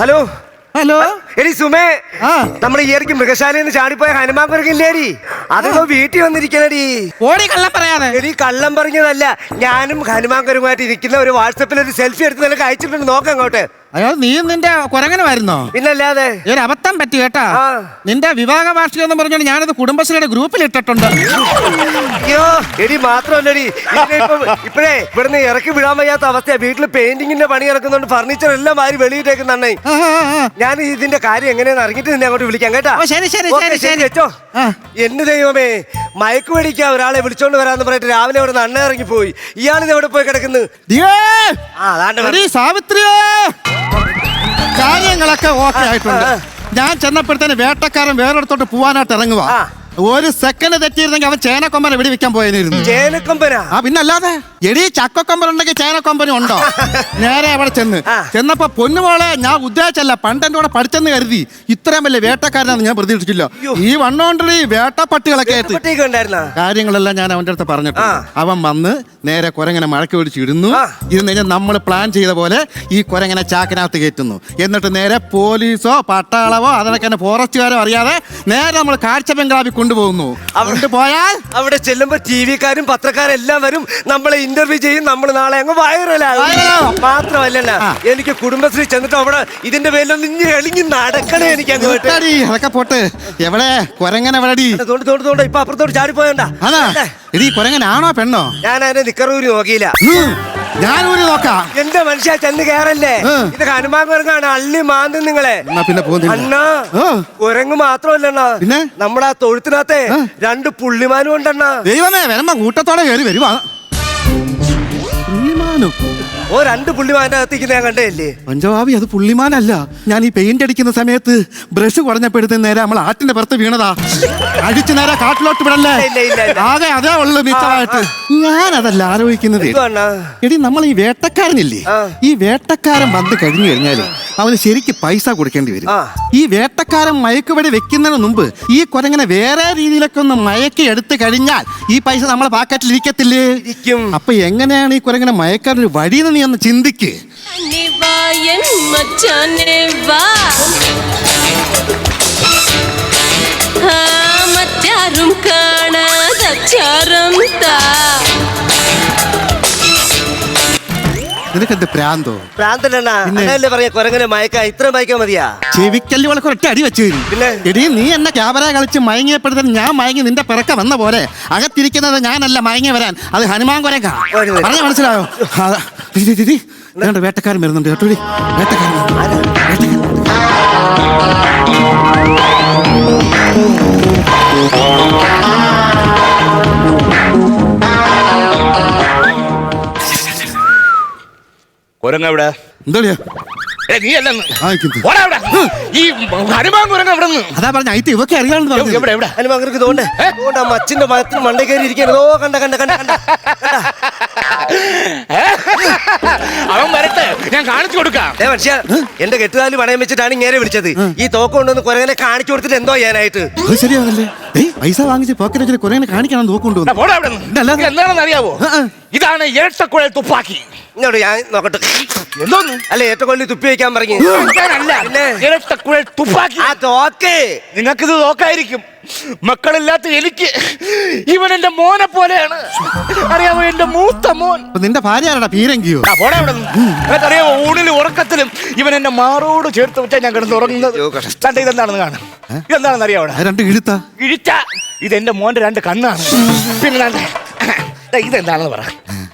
Hello? Hello? എടി സുമേ. നമ്മുടെ ഈ ഇടയ്ക്ക് മൃഗശാലയിൽ നിന്ന് ചാടിപ്പോയ ഹനുമാൻ കുരങ്ങില്ലേടി അതോ വീട്ടിൽ വന്നിരിക്കണടി. ഓടി കള്ളം പറയാതെ. എടി കള്ളം പറഞ്ഞതല്ല. ഞാനും ഹനുമാൻ കുരങ്ങുമായിട്ട് ഇരിക്കുന്ന ഒരു വാട്സപ്പിൽ ഒരു സെൽഫി എടുത്ത് നിനക്ക് അയച്ചിട്ടുണ്ട്. നോക്കാം അങ്ങോട്ട്. അയ്യോ നീ നിന്റെ കുരങ്ങനുമായിരുന്നോ? പിന്നല്ലാതെ ഒരു അബദ്ധം പറ്റി കേട്ടാ. ആ. നിന്റെ വിവാഹ വാർഷികം എന്ന് പറഞ്ഞാൽ ഞാനത് കുടുംബശ്രീയുടെ ഗ്രൂപ്പിൽ ഇട്ടിട്ടുണ്ട്. അയ്യോ എടി മാത്രമല്ലടി. ഇപ്പഴേ ഇവിടുന്ന് ഇറക്കി വിടാൻ വയ്യാത്ത അവസ്ഥയാ. വീട്ടിൽ പെയിന്റിങ്ങിന്റെ പണി ഇറക്കുന്നുണ്ട് ഫർണിച്ചർ എല്ലാം മാറി വെളിയിട്ടേക്കുന്നണ്ണേ ആ, ആ, ആ. ഞാൻ ഇതിന്റെ കാര്യം എങ്ങനെയാന്ന് അറിഞ്ഞിട്ട് നിന്നെ അങ്ങോട്ട് വിളിക്കാം കേട്ടോ? ഓ, ശരി, ശരി, ഓക്കേ, ശരി, ശരി. വെച്ചോ. ആ. എന്റെ ദൈവമേ മയക്ക് മേടിക്കാ ഒരാളെ വിളിച്ചോണ്ട് വരാന്ന് പറഞ്ഞിട്ട് രാവിലെ അവിടെ നിന്ന് അണ്ണ ഇറങ്ങി പോയി ഇയാളിത് എവിടെ പോയി കിടക്കുന്നു? സാവിത്രി ആ അതാണ്ട് എടീ, സാവിത്രിയേ! കാര്യങ്ങളൊക്കെ ഓക്കെ ആയിട്ടുണ്ട്. ഞാൻ ചെന്നപ്പോഴത്തേന് വേട്ടക്കാരൻ വേറെടുത്തോട്ട് പോവാനായിട്ട് ഇറങ്ങുക. ഒരു സെക്കൻഡ് തെറ്റിയിരുന്നെങ്കിൽ അവൻ ചേനക്കൊമ്പനെ വെടിവെക്കാൻ പോയതിരുന്നു ചേനക്കൊമ്പനാ? ആ പിന്നല്ലാതെ? എടീ ചക്കക്കൊമ്പൻ ഉണ്ടെങ്കിൽ കൊമ്പനി ഉണ്ടോ? നേരെ അവിടെ ചെന്ന്. ചെന്നപ്പോ പൊന്നുമോളെ ഞാൻ ഉദ്ദേശിച്ചല്ല പണ്ട് എന്റെ കൂടെ പഠിച്ചെന്ന് കരുതി ഇത്രയും വലിയ വേട്ടക്കാരനാണെന്ന് ഞാൻ പ്രതീക്ഷിച്ചില്ല. ഈ വണ്ണോണ്ടി വേട്ടപ്പട്ടികളൊക്കെ ആയിട്ട്. കാര്യങ്ങളെല്ലാം ഞാൻ അവന്റെ അടുത്ത് പറഞ്ഞിട്ട് അവൻ വന്ന് നേരെ കുരങ്ങനെ മഴക്ക് പിടിച്ച് ഇടുന്നു. ഇരുന്ന് കഴിഞ്ഞാൽ നമ്മൾ പ്ലാൻ ചെയ്ത പോലെ ഈ കുരങ്ങനെ ചാക്കിനകത്ത് കയറ്റുന്നു. എന്നിട്ട് നേരെ പോലീസോ പട്ടാളവോ അതിനൊക്കെ തന്നെ ഫോറസ്റ്റുകാരോ അറിയാതെ നേരെ നമ്മൾ കാഴ്ച ബംഗ്ലാവിൽ കൊണ്ടുപോകുന്നു. അവിടെ പോയാൽ അവിടെ ചെല്ലുമ്പോ ടി വിക്കാരും പത്രക്കാരും എല്ലാം വരും. നമ്മളെ ഇന്റർവ്യൂ ചെയ്യും നമ്മൾ നാളെ അങ്ങ് വൈറലാകും മാത്രമല്ല എനിക്ക് കുടുംബശ്രീ ചെന്നിട്ട് അവിടെ ഇതിന്റെ പേരിലൊന്നും ഇനി എളിഞ്ഞ് നടക്കണേ എനിക്ക് അതൊക്കെ പോട്ട്. എവിടെ? കൊരങ്ങനെ എവിടെടി? തോണ്ട് തോണ്ട് തോണ്ട്. ഇപ്പൊ അപ്പുറത്തോട്ട് ചാടി പോയണ്ട ഈ കൊരങ്ങനാണോ പെണ്ണോ? ഞാൻ അതിനെ നിക്കറൂരി നോക്കിയില്ല. ഞാനൂരി നോക്കാം. എന്റെ മനുഷ്യ ചെന്ന് കേറല്ലേ? ഇതൊക്കെ ഇത് ഹനുമാൻ കുരങ്ങാണ്. അള്ളി മാന്തി നിങ്ങളെ. പിന്നെ അണ്ണാ കുരങ്ങ് മാത്രമല്ലണ്ണ. പിന്നെ? നമ്മുടെ ആ. തൊഴുത്തിനകത്തെ രണ്ട് പുള്ളിമാനും ഉണ്ടെണ്ണ. ദൈവമേ വരുമ്പോ കൂട്ടത്തോടെ കയറി വരുവാ. പുള്ളിമാനോ ഓ രണ്ട് പുള്ളിമാന്റെ അകത്തേക്ക് ഞാൻ കണ്ടേല്ലേ പഞ്ചവാബി അത് പുള്ളിമാനല്ല. ഞാൻ ഈ പെയിന്റ് അടിക്കുന്ന സമയത്ത് ബ്രഷ് കുറഞ്ഞപ്പെടുത്തുന്ന നേരെ നമ്മൾ ആറ്റിന്റെ പുറത്ത് വീണതാ. അടിച്ചു നേരെ കാട്ടിലോട്ട് വിടല്ലേ? ഇല്ല, ഇല്ല, ഇല്ല. ആകെ അതേ ഉള്ളു മിച്ചമായിട്ട്. ഞാൻ അതല്ല ആലോചിക്കുന്നത്. എന്തുവാ അണ്ണാ? എടി നമ്മൾ ഈ വേട്ടക്കാരനില്ലേ? ആ. ഈ വേട്ടക്കാരൻ വന്ന് കഴിഞ്ഞു കഴിഞ്ഞാൽ അവന് ശരിക്ക് പൈസ കൊടുക്കേണ്ടി വരും. ആ. ഈ വേട്ടക്കാരൻ മയക്കുവടി വെക്കുന്നതിന് മുമ്പ് ഈ കുരങ്ങനെ വേറെ രീതിയിലൊക്കെ ഒന്ന് മയക്കി എടുത്തു കഴിഞ്ഞാൽ ഈ പൈസ നമ്മളെ പാക്കറ്റിൽ ഇരിക്കത്തില്ലേ? ഇരിക്കും. അപ്പൊ എങ്ങനെയാണ് ഈ കുരങ്ങനെ മയക്കാൻ ഒരു വഴിയെന്ന് നീ ഒന്ന് ചിന്തിക്ക്. നിവായൻ മച്ചാനെ വാ. ആ, മറ്റാരും കാണാതച്ചാരം താ. നിനക്കെന്ത് പ്രാന്തോ? അങ്ങനല്ലേ പറയാ കുരങ്ങനെ മയക്ക ഇത്ര മയക്കാൻ മതിയാ? ചെവിക്കല്ലി വളക്ക് ഒറ്റ അടി വെച്ച് എടി നീ എന്നെ ക്യാമറ കളിച്ച് മയങ്ങിയപ്പോഴത്തേന് ഞാൻ മയങ്ങി നിന്റെ പിറക്ക വന്ന പോലെ. അകത്തിരിക്കുന്നത് ഞാനല്ല മയങ്ങി വരാൻ. അത് ഹനുമാൻ കൊരക്ക പറഞ്ഞ മനസ്സിലായോ. വേണ്ട വേട്ടക്കാരൻ വരുന്നുണ്ട് കേട്ടോ. വേട്ടക്കാരൻ വേട്ടക്കാരൻ കുരങ്ങ എവിടെ? നീ അല്ലെന്ന് ഈ ഹനുമാൻ കുരങ്ങ എവിടെ അതാ പറഞ്ഞ അയത്ത് ഇവക്കെ അറിയാമെന്ന് പറഞ്ഞു എവിടെ എവിടെ? ഹനുമാങ്കർക്ക് തോണ്ടേ ഏ? തോണ്ട മച്ചിന്റെ മരത്തിന് മണ്ടേ കയറി ഇരിക്കുന്നത് ഓ കണ്ട കണ്ട കണ്ട കണ്ട. ഏ? അവൻ വരട്ടെ ഞാൻ കാണിച്ചു കൊടുക്കാം. ഏ? എന്റെ കെട്ടുകാലി പണയം വെച്ചിട്ടാണ് ഇങ്ങനെ വിളിച്ചത്. ഈ തോക്കം കൊണ്ടുവന്ന് കുരങ്ങനെ കാണിച്ചു കൊടുത്തിട്ട് എന്തോ ചെയ്യാനായിട്ട്? അത് ശരിയാണല്ലേ? ഏയ് പൈസ വാങ്ങിച്ച് പോക്കറ്റ് കുരങ്ങനെ കാണിക്കണം തോക്കുണ്ടോ എന്താണെന്ന് അറിയാവോ. ഇതാണ് ഇരട്ടക്കുഴൽ തുപ്പാക്കി. ഇങ്ങോട്ട് ഞാൻ നോക്കട്ടെ. എന്തോന്ന്? അല്ല ഏറ്റക്കൊല്ലി തുപ്പി വെക്കാൻ പറഞ്ഞു. അല്ല പിന്നെ? ഇരട്ടക്കുഴൽ തുപ്പാക്കി. ആ തോക്ക്. നിങ്ങൾക്കിത് നോക്കായിരിക്കും മക്കളില്ലാത്ത എനിക്ക് ഇവൻ എന്റെ മോനെ പോലെയാണ്. അറിയാമോ എന്റെ മൂത്ത മോൻ? അപ്പൊ നിന്റെ ഭാര്യ ആരാടാ? പീരങ്കിയോ? ആ, പോടാ അവിടെ നിന്ന്. നിനക്കറിയാമോ ഊണിലും ഉറക്കത്തിലും ഇവൻ എന്റെ മാറോട് ചേർത്ത് വെച്ചാൽ ഞാൻ കിടന്ന് ഉറങ്ങുന്നത്. അയ്യോ, കഷ്ടം. കണ്ട ഇതെന്താണെന്ന് കാണാം. ഇതെന്താണെന്ന് ആ രണ്ട് ഇഴുത്താ. ഇഴിച്ച ഇതെന്റെ മോന്റെ രണ്ട് കണ്ണാണ്. പിന്നെ ദാണ്ടെ, ഇതെന്താണെന്ന് പറ.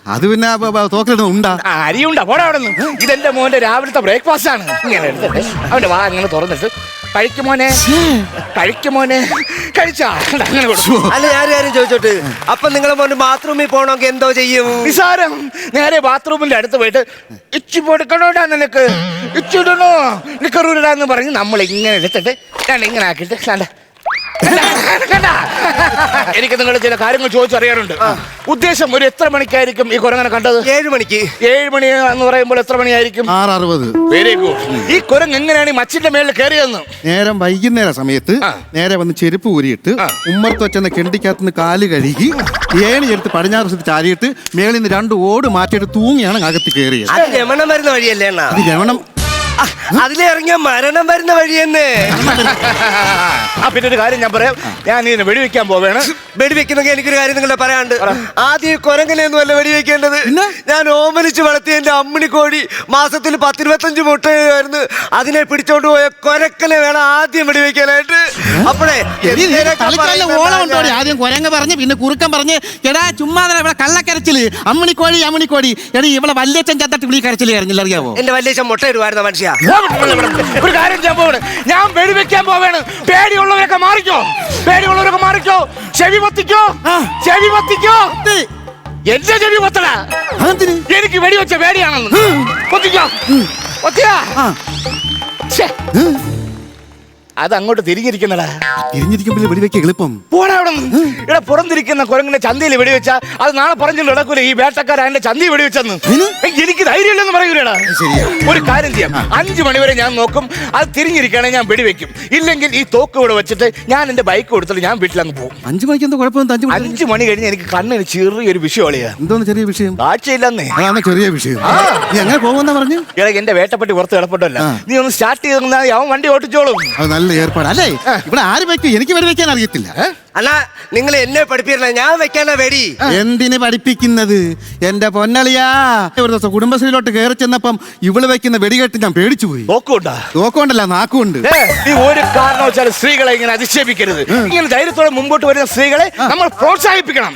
അത് പിന്നെ ബ- ഉണ്ടാ. അരിയുണ്ട പോടാ അവിടെ നിന്ന് ഇതെന്റെ മോന്റെ രാവിലത്തെ ബ്രേക്ക്ഫാസ്റ്റ് ആണ് ഇങ്ങനെ എടുത്തിട്ട് അവന്റെ വാ അങ്ങനെ തുറന്നിട്ട് കഴിക്കുമോനെ കഴിക്കുമോനെ കഴിച്ചാ? അങ്ങനെ അല്ല ഞാൻ കാര്യം ചോദിച്ചോട്ട്? അപ്പൊ നിങ്ങളെ മോന് ബാത്റൂമിൽ പോകണമെങ്കിൽ എന്തോ ചെയ്യും? നിസാരം. നേരെ ബാത്റൂമിന്റെ അടുത്ത് പോയിട്ട് ഇച്ചി പൊടുക്കണോടാ നിനക്ക്? ഇച്ചിടണോ? നിക്കറൂരിടാന്ന് പറഞ്ഞ് നമ്മൾ ഇങ്ങനെ എടുത്തിട്ട് ഞാൻ ഇങ്ങനെ ആക്കിയിട്ട് എനിക്ക് നിങ്ങൾ ചില കാര്യങ്ങൾ ചോദിച്ചറിയാറുണ്ട് ഉദ്ദേശം ഒരു എത്ര മണിക്കായിരിക്കും ഈ കുരങ്ങനെ കണ്ടത്? ഏഴ് മണിക്ക്. ഏഴ് മണി എന്ന് പറയുമ്പോൾ എത്ര മണിയായിരിക്കും? ആറ് അറുപത്. വെരി ഗുഡ് ഈ കുരങ്ങ് എങ്ങനെയാണ് ഈ മച്ചിന്റെ മേളിൽ കയറിയതെന്ന്? നേരം വൈകുന്നേര സമയത്ത് നേരെ വന്ന് ചെരുപ്പ് ഊരിയിട്ട് ഉമ്മർത്ത് വെച്ചെന്ന കെണ്ടിക്കകത്ത് നിന്ന് കാൽ കഴുകി ഏണി എടുത്ത് പടിഞ്ഞാറ് വശത്ത് ചാരിയിട്ട് മേളിൽ നിന്ന് രണ്ട് ഓട് മാറ്റിയിട്ട് തൂങ്ങിയാണ് അകത്ത് കയറിയത്. അത് രമണം വഴിയല്ലേ രമണം അതിലിറങ്ങിയ മരണം വരുന്ന വഴിയെന്ന്. ആ പിന്നെ ഒരു കാര്യം ഞാൻ പറയാം. ഞാൻ ഇതിനെ വെടിവെക്കാൻ പോവേണ് വെടിവെക്കുന്നെങ്കിൽ എനിക്കൊരു കാര്യം നിങ്ങളുടെ പറയാണ്ട് ആദ്യം ഈ കുരങ്ങനെയൊന്നും അല്ല വെടിവെക്കേണ്ടത് ഞാൻ ഓമനിച്ച് വളർത്തിയ എന്റെ അമ്മിണി കോഴി മാസത്തിൽ പത്തിരുപത്തഞ്ച് മുട്ടയായിരുന്നു. അതിനെ പിടിച്ചോണ്ട് പോയ കൊരക്കനെ വേണം ആദ്യം വെടിവെക്കാനായിട്ട്. അപ്പോഴേ ആദ്യം കുരങ്ങ് പറഞ്ഞ് പിന്നെ കുറുക്കൻ പറഞ്ഞ് എടാ ചുമ്മാ ഇവിടെ കള്ളക്കരച്ചിൽ. അമ്മിണിക്കോടി അമ്മിണിക്കോടി എടാ ഇവിടെ വല്യച്ഛൻ ചത്തട്ട് വിളി കരച്ചിൽ അറിഞ്ഞില്ല അറിയാവോ എന്റെ വല്യച്ഛൻ മുട്ട ഇടുവായിരുന്ന മനുഷ്യ? ഒരു കാര്യം ചെയ്യാൻ പോവാണ്. ഞാൻ വെടിവെക്കാൻ പോവാണ്. പേടിയുള്ളവരൊക്കെ മാറിക്കോ. പേടിയുള്ളവരൊക്കെ മാറിക്കോ. ചെവി പത്തിക്കോ. ചെവി പത്തിക്കോ. എന്റെ ചെവി പൊത്തടാ? എനിക്ക് വെടിവെച്ച പേടിയാണെന്ന്. ആ, ഛെ, അത് അങ്ങോട്ട് തിരിഞ്ഞിരിക്കുന്നടാ തിരിഞ്ഞിരിക്കുമ്പോൾ വെടിവെക്ക എളുപ്പം? പോടാ അവിടെ. നിന്ന്. ഇവിടെ പുറന്തിരിക്കുന്ന കുരങ്ങിന്റെ ചന്തയിൽ വെടിവെച്ച അത് നാളെ പറഞ്ഞു നടക്കൂല? ഈ വേട്ടക്കാരൻ അതിന്റെ ചന്തയിൽ വെടിവെച്ചെന്ന്. അതിന്? എനിക്ക് ധൈര്യമില്ലെന്ന് പറയൂലടാ ശരിയാ. ഒരു കാര്യം ചെയ്യാം. അഞ്ചു മണിവരെ ഞാൻ നോക്കും. അത് തിരിഞ്ഞിരിക്കണേ ഞാൻ വെടിവെക്കും. ഇല്ലെങ്കിൽ ഈ തോക്ക് ഇവിടെ വെച്ചിട്ട് ഞാൻ എന്റെ ബൈക്ക് കൊടുത്തിട്ട് ഞാൻ വീട്ടിലങ്ങ് പോകും. അഞ്ചു മണിക്ക് എന്താ കുഴപ്പമൊന്നും? അഞ്ചു മണി അഞ്ചു മണി കഴിഞ്ഞ് എനിക്ക് കണ്ണിന് ചെറിയൊരു അളിയാ. എന്തോന്ന് ചെറിയ വിഷയം? കാഴ്ചയില്ലെന്നേ. അതാണ് ചെറിയ വിഷയം. ആ. നീ എങ്ങനെ പോകുമെന്നാ പറഞ്ഞു? ഇടയ്ക്ക് എന്റെ വേട്ടപ്പെട്ടി പുറത്ത് കിടപ്പട്ടല്ല. നീ ഒന്ന് സ്റ്റാർട്ട് ചെയ്ത് അവൻ വണ്ടി ഓട്ടിച്ചോളും അത് നല്ല ഏർപ്പാട്. അല്ലേ? ഇവിടെ ആര് വെക്കും? എനിക്ക് വെടിവെക്കാൻ അറിയത്തില്ല. അല്ല നിങ്ങൾ എന്നെ പഠിപ്പിക്കണ. ഞാൻ വെക്കാനാ വെടി. എന്തിന് പഠിപ്പിക്കുന്നത്? എന്റെ പൊന്നളിയാ. ഒരു ദിവസം കുടുംബശ്രീയിലോട്ട് കയറി ചെന്നപ്പം ഇവൾ വെക്കുന്ന വെടികെട്ട് ഞാൻ പേടിച്ചു പോയി. നോക്കുണ്ടാ നോക്കോണ്ടല്ല നാക്കുണ്ട് നീ ഒരു കാരണവശാലും സ്ത്രീകളെ ഇങ്ങനെ അധിക്ഷേപിക്കരുത് ഇങ്ങനെ ധൈര്യത്തോടെ മുമ്പോട്ട് വരുന്ന സ്ത്രീകളെ നമ്മൾ പ്രോത്സാഹിപ്പിക്കണം.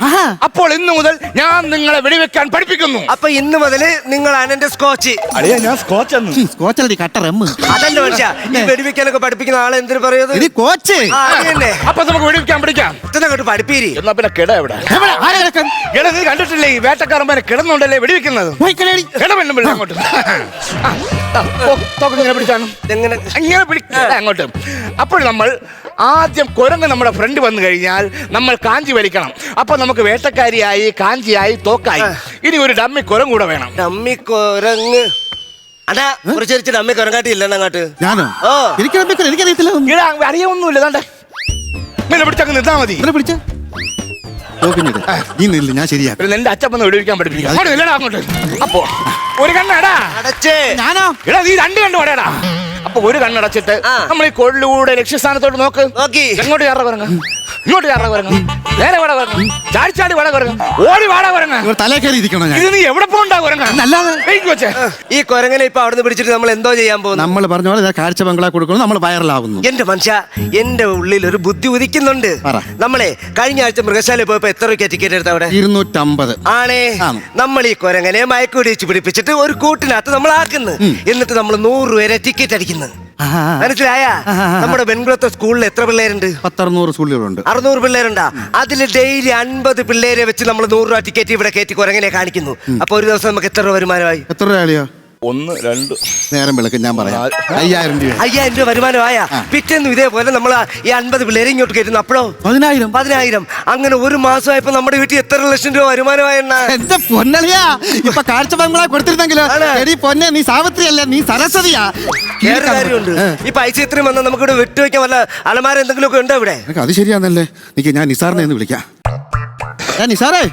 അപ്പോൾ ഇന്നു മുതൽ ഞാൻ നിങ്ങളെ വെടിവെക്കാൻ പഠിപ്പിക്കുന്നു. അപ്പൊ ഇന്ന് മുതൽ നിങ്ങളാണ് എന്റെ സ്കോച്ച്. അളിയാ ഞാൻ സ്കോച്ച് എന്ന് കോച്ചലടി കട്ട റമ്മ് അതല്ല മനുഷ്യ ഈ വെടിവെക്കാനൊക്കെ പഠിപ്പിക്കുന്ന ആളെ എന്തിനു പറയുന്നത്? ഇത് കോച്ച്. ആ, അത് തന്നെ. അപ്പൊ നമുക്ക് വെടിവെക്കാൻ പഠിക്കാം. ഇതന്നെ അങ്ങോട്ട് പഠിപ്പീരി. എന്നാ പിന്നെ കിട എവിടെ? എവിടെ? ആരെ കിടക്കാൻ? കിട നീ കണ്ടിട്ടില്ലേ? ഈ വേട്ടക്കാരന്മാരെ കിടന്നുണ്ടല്ലേ വെടിവെക്കുന്നത്? പോയി കിടയടി. കിട പെണ്ണും പിള്ളേ അങ്ങോട്ട്. ആ, ആ, തോ- തോക്ക് ഇങ്ങനെ പിടിച്ചാണ്? എങ്ങനെ? പിടിക്കുക അങ്ങോട്ട്. അപ്പോൾ നമ്മൾ ആദ്യം കുരങ്ങ് നമ്മുടെ ഫ്രണ്ട് വന്നു കഴിഞ്ഞാൽ നമ്മൾ കാഞ്ചി വലിക്കണം. അപ്പൊ നമുക്ക് വേട്ടക്കാരിയായി കാഞ്ചിയായി തോക്കായി. ഇനി ഒരു ഡമ്മി കുരങ്ങ് കൂടെ വേണം. ഡമ്മി കൊരങ്ങ്. അതാ കുറച്ചരിച്ച് ഡമ്മി കുരങ്ങാട്ടി ഇല്ലെണ്ണ അങ്ങോട്ട്. ഞാനോ? ഓ. എനിക്കറിയത്തില്ല ഇങ്ങനെ പിടിച്ചങ്ങ് നിന്നാ മതി. ഇതിനെ പിടിച്ച. നോക്കുന്നില്ല നീ നില്ല ഞാൻ ശരിയാക്കും. നിന്റെ അച്ഛൻ വെടിവെക്കാൻ പഠിപ്പിക്കും. അങ്ങോട്ട് നില്ലടാ അങ്ങോട്ട്. അപ്പോ ഒരു കണ്ണടാ. അടച്ചേ. ഞാനോ? എടാ നീ രണ്ട് കണ്ണു പടയടാ അപ്പൊ ഒരു കണ്ണടച്ചിട്ട്. നമ്മൾ ഈ കൊള്ളിലൂടെ ലക്ഷ്യസ്ഥാനത്തോട്ട് നോക്ക്. നോക്കി. എങ്ങോട്ട് കയറ ഇങ്ങോട്ട് കയറ കുരങ്ങ. നേരെ വട കുരങ്ങ. ചാടി ചാടി വട കുരങ്ങ. ഓടി വാട കുരങ്ങ. ഇവർ തലേ കയറി ഇരിക്കണോ ഞാൻ? ഇത് നീ എവിടെ പോണ്ടാ കുരങ്ങ? അല്ലാതെ വെച്ചേ ഈ കൊരങ്ങനെ ഇപ്പൊ അവിടുന്ന് പിടിച്ചിട്ട് നമ്മൾ എന്തോ ചെയ്യാൻ പോകുന്നു? നമ്മൾ പറഞ്ഞ പോലെ ഇതാ കാഴ്ച ബംഗ്ലാ കൊടുക്കുന്നു നമ്മൾ വൈറലാവുന്നു. എന്റെ മനുഷ്യ എന്റെ ഉള്ളിൽ ഒരു ബുദ്ധി ഉദിക്കുന്നുണ്ട്. പറ. നമ്മളെ കഴിഞ്ഞ ആഴ്ച മൃഗശാലയിൽ പോയപ്പോ എത്ര രൂപ ടിക്കറ്റ് എടുത്ത അവിടെ? ഇരുന്നൂറ്റമ്പത്. ആണേ. ആണ്. നമ്മൾ ഈ കൊരങ്ങനെ മയക്കുടിച്ച് പിടിപ്പിച്ചിട്ട് ഒരു കൂട്ടിനകത്ത് നമ്മൾ ആക്കുന്നു. എന്നിട്ട് നമ്മൾ നൂറ് രൂപ ടിക്കറ്റ് അടിക്കുന്നു. മനസ്സിലായ. നമ്മുടെ വെൺകുളത്തെ സ്കൂളിൽ എത്ര പിള്ളേരുണ്ട്? പത്തറുന്നൂറ് സ്കൂളുകളുണ്ട്. അറുന്നൂറ് പിള്ളേരുണ്ടാ? അതിൽ ഡെയിലി അൻപത് പിള്ളേരെ വെച്ച് നമ്മൾ നൂറ് രൂപ ടിക്കറ്റ് ഇവിടെ കയറ്റി കുരങ്ങനെ കാണിക്കുന്നു. അപ്പൊ ഒരു ദിവസം നമുക്ക് എത്ര രൂപ വരുമാനമായി? എത്ര രൂപയോ ഒന്ന് രണ്ട്. നേരം വിളക്ക് ഞാൻ പറയാം. അയ്യായിരം രൂപ. അയ്യായിരം രൂപ വരുമാനമായ. പിറ്റേന്നും ഇതേപോലെ നമ്മൾ ഈ അൻപത് പിള്ളേരെ ഇങ്ങോട്ട് കയറ്റുന്നു അപ്പോഴോ? പതിനായിരം. പതിനായിരം. അങ്ങനെ ഒരു മാസമായപ്പോ നമ്മുടെ വീട്ടിൽ എത്ര ലക്ഷം രൂപ വരുമാനമായ എന്റെ പൊന്നളിയാ. ഇപ്പൊ കാഴ്ച ബംഗ്ലാ കൊടുത്തിരുന്നെങ്കിലോ. എടി പൊന്നെ നീ സാവിത്രി അല്ല നീ സരസ്വതിയാ. വേറെ കാര്യമുണ്ട്. ഈ പൈസ ഇത്രയും വന്നാൽ നമുക്ക് ഇവിടെ വിട്ടുവെക്കാൻ വല്ല അലമാര എന്തെങ്കിലും ഒക്കെ ഉണ്ടോ ഇവിടെ? അത് ശരിയാന്നല്ലേ? നിക്ക് ഞാൻ നിസാറിനെ ഒന്ന് വിളിക്കാം. ഞാൻ നിസാറേ?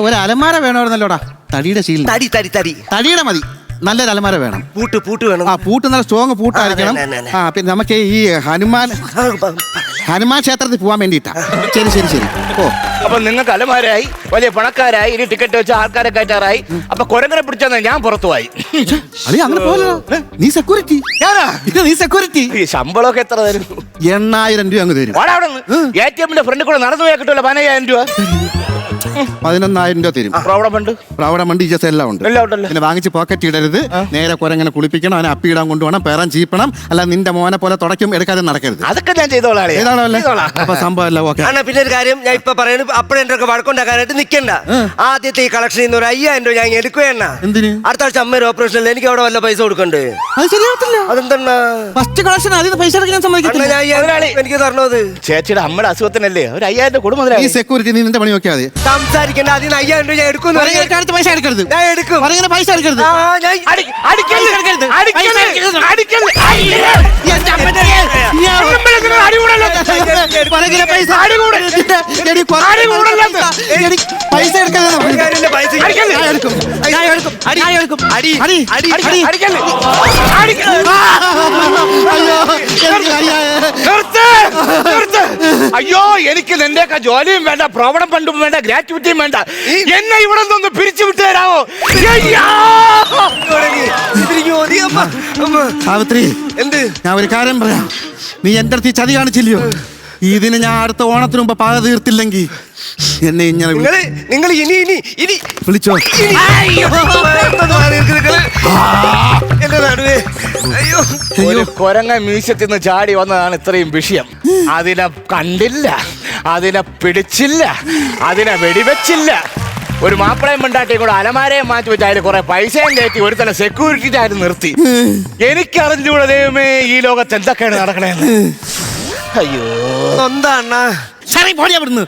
ഒരു അലമാര വേണമായിരുന്നല്ലോടാ. തടിയുടെ ശീലം. തടി തടി തടി. തടിയുടെ മതി. നല്ലൊരു അലമാര വേണം. പൂട്ട് പൂട്ട് വേണം. ആ പൂട്ട് നല്ല സ്ട്രോങ് പൂട്ടായിരിക്കണം. ആ, അതെ, അതെ, അതെ. ആ പിന്നെ നമുക്ക് ഈ ഹനുമാൻ ഹനുമാൻ ക്ഷേത്രത്തിൽ പോകാൻ വേണ്ടിയിട്ടാ. ശരി ശരി ശരി. ഓ. അപ്പൊ നിങ്ങൾക്ക് അലമാരായി വലിയ പണക്കാരായി ഇനി ടിക്കറ്റ് വെച്ച ആൾക്കാരെ കയറ്റാറായി. അപ്പൊ കൊരങ്ങനെ പിടിച്ചാൽ ഞാൻ പുറത്തുപോയി. അളി അങ്ങനെ പോലെ നീ സെക്യൂരിറ്റി ഞാനാ? ഇത് നീ സെക്യൂരിറ്റി ഈ ശമ്പളമൊക്കെ എത്ര തരും? എണ്ണായിരം രൂപ അങ്ങ് തരും. വാടാ അവിടെ എ ടി എമ്മിന്റെ ഫ്രണ്ടിൽ കൂടെ നടന്നു പോയാൽ കിട്ടുമല്ലോ പതിനയ്യായിരം രൂപ. പതിനൊന്നായിരം രൂപ തരും. പ്രൗഢമുണ്ട് പ്രൗഢമുണ്ട് ഇജസ് എല്ലാം ഉണ്ട്. എല്ലാം ഉണ്ടല്ലോ? പിന്നെ വാങ്ങിച്ച് പോക്കറ്റ് ഇടരുത്. നേരെ കുരങ്ങനെ കുളിപ്പിക്കണം അവനെ അപ്പിയിടാൻ കൊണ്ടുപോകണം പേരാൻ ചീപ്പണം. അല്ല നിന്റെ മോനെ പോലെ തുടയ്ക്കും എടുക്കാതെ നടക്കരുത്. അതൊക്കെ ഞാൻ ചെയ്തോളാം. അപ്പൊ സംഭവം അല്ല ഓക്കെ അണ്ണാ പിന്നെ ഒരു കാര്യം ഞാൻ ഇപ്പൊ പറയുന്നത് അപ്പഴെന്റെ ഒക്കെ വഴക്കുണ്ടാക്കാനായിട്ട് നിക്കണ്ട. ആദ്യത്തെ ഈ കളക്ഷൻ നിന്ന് ഒരു അയ്യായിരം രൂപ ഞാൻ എടുക്കുകയെണ്ണ എന്തിന്? അടുത്ത ആഴ്ച അമ്മയുടെ ഓപ്പറേഷനിൽ എനിക്ക് അവിടെ വല്ല പൈസ കൊടുക്കണ്ടേ? അത് ശരിയാവത്തില്ല. അതെന്താ ഫസ്റ്റ് കളക്ഷൻ ആദ്യം പൈസ അടക്കാൻ സമ്മതിക്കത്തില്ല. എനിക്ക് തരണത് ചേച്ചിയുടെ അമ്മയുടെ അസുഖത്തിനല്ലേ? ഒരു അയ്യായിരം രൂപ ഈ സെക്യൂരിറ്റി നീ നിന്റെ പണി നോക്കിയാൽ മതി. സംസാരിക്കണ്ട അതിന് അയ്യായിരം രൂപ ഞാൻ എടുക്കുന്നു അടുത്ത് പൈസ എടുക്കരുത് ഞാൻ എടുക്കും പറയുന്ന പൈസ എടുക്കരുത് ആ ഞാൻ അടി- അടിക്കല്ല്. അടിക്കല്ല്, അടിക്കരുത്. അടിക്കല്ല്, അയ്യേ. എന്റെ അമ്മന്റെ ഒന്നും വിളിക്കുന്നത് അടി കൂടല്ലേ? പറയുന്ന പൈസ അടി കൂടെ. എടി, അടി? പൈസ. എനിക്ക് പൈസ പറഞ്ഞു. പൈസ അടിക്കല്ലേ? ഞാൻ എടുക്കും ഞാൻ എടുക്കും. ഞാൻ എടുക്കും അടി. അടി അടി. അടി അടിക്കല്ലേ? അടിക്കല്ലേ? അയ്യോ എനിക്ക്. നിർത്ത്! നിർത്ത്! അയ്യോ എനിക്ക് നിന്റെയൊക്കെ ജോലിയും വേണ്ട പ്രോവണം ഫണ്ടും വേണ്ട ഗ്രാറ്റുവിറ്റിയും വേണ്ട. എന്നെ ഇവിടെ നിന്ന് പിരിച്ചു വിട്ടു തരാമോ. സാവിത്രി എന്ത്? ഞാൻ ഒരു കാര്യം പറയാം. നീ എന്റെ അടുത്ത് ഈ ചതി കാണിച്ചില്ലയോ? ഇതിന് ഞാൻ അടുത്ത ഓണത്തിന് മുമ്പ് പക തീർത്തില്ലെങ്കിൽ എന്നെ ഇങ്ങനെ വിളി- നിങ്ങൾ നിങ്ങൾ ഇനി ഇനി ഇനി. വിളിച്ചോ? ഇനി. എന്തോന്ന് മാറി നിൽക്ക് നിങ്ങൾ? എന്റെ നടുവേ അയ്യോ. ഒരു കൊരങ്ങ മ്യൂസിയത്തിൽ നിന്ന് ചാടി വന്നതാണ് ഇത്രയും വിഷയം. അതിനെ കണ്ടില്ല. അതിനെ പിടിച്ചില്ല. അതിനെ വെടിവെച്ചില്ല. ഒരു മാപ്പിളയും മിണ്ടാട്ടി കൂടെ അലമാരയും മാറ്റി വെച്ച് അതിൽ കുറെ പൈസയും കയറ്റി ഒരു തല സെക്യൂരിറ്റി ആയിട്ട് നിർത്തി. എനിക്കറിഞ്ഞൂടെ ദൈവമേ ഈ ലോകത്ത് എന്തൊക്കെയാണ് നടക്കണേന്ന്. അയ്യോ. എന്താ അണ്ണാ. ശരി പോടി അവിടുന്ന്.